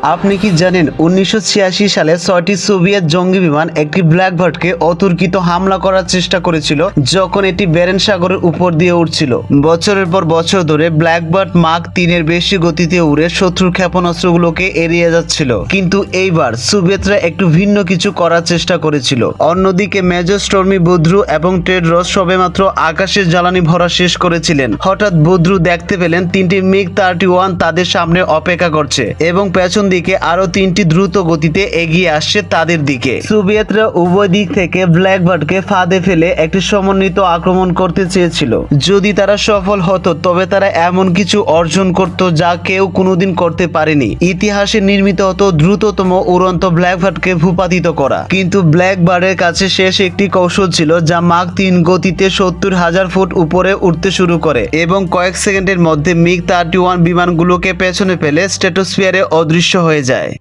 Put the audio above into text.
আপনি কি জানেন উনিশশো ছিয়াশি সালে ছয়টি সোভিয়েত জঙ্গি বিমান একটি ব্ল্যাকবার্ডকে অতর্কিত হামলা করার চেষ্টা করেছিল, যখন এটি বেরেন সাগরের উপর দিয়ে উঠছিল বছরের পর বছর ধরে ব্ল্যাকবার্ড মার্ক তিনের বেশি গতিতে উড়ে শত্রুর ক্ষেপণাস্ত্রগুলোকে এড়িয়ে যাচ্ছিল। কিন্তু এইবার সোভিয়েতরা একটু ভিন্ন কিছু করার চেষ্টা করেছিল। অন্যদিকে মেজর স্টর্মি বুদ্রু এবং টেডরস সবেমাত্র আকাশের জ্বালানি ভরা শেষ করেছিলেন। হঠাৎ বুদ্রু দেখতে পেলেন তিনটি মিগ থার্টি তাদের সামনে অপেক্ষা করছে এবং পেছন দিকে আরও তিনটি দ্রুত গতিতে এগিয়ে আসছে তাদের দিকে। সোভিয়েতরা উভয় দিক থেকে ব্ল্যাকবার্ডকে ফাঁদে ফেলে একটি সমন্বিত আক্রমণ করতে চেয়েছিল। যদি তারা সফল হতো, তবে তারা এমন কিছু অর্জন করত যা কেউ কোনোদিন করতে পারেনি। ইতিহাসে নির্মিত হতো দ্রুততম উড়ন্ত ব্ল্যাকবার্ডকে ভূপাতিত করা। কিন্তু ব্ল্যাকবার্ডের কাছে শেষ একটি কৌশল ছিল যা মাক তিন গতিতে সত্তর হাজার ফুট উপরে উঠতে শুরু করে এবং কয়েক সেকেন্ডের মধ্যে মিগ থার্টি ওয়ান বিমানগুলোকে পেছনে ফেলে স্ট্যাটোস্ফিয়ারে অদৃশ্য হয়ে যায়।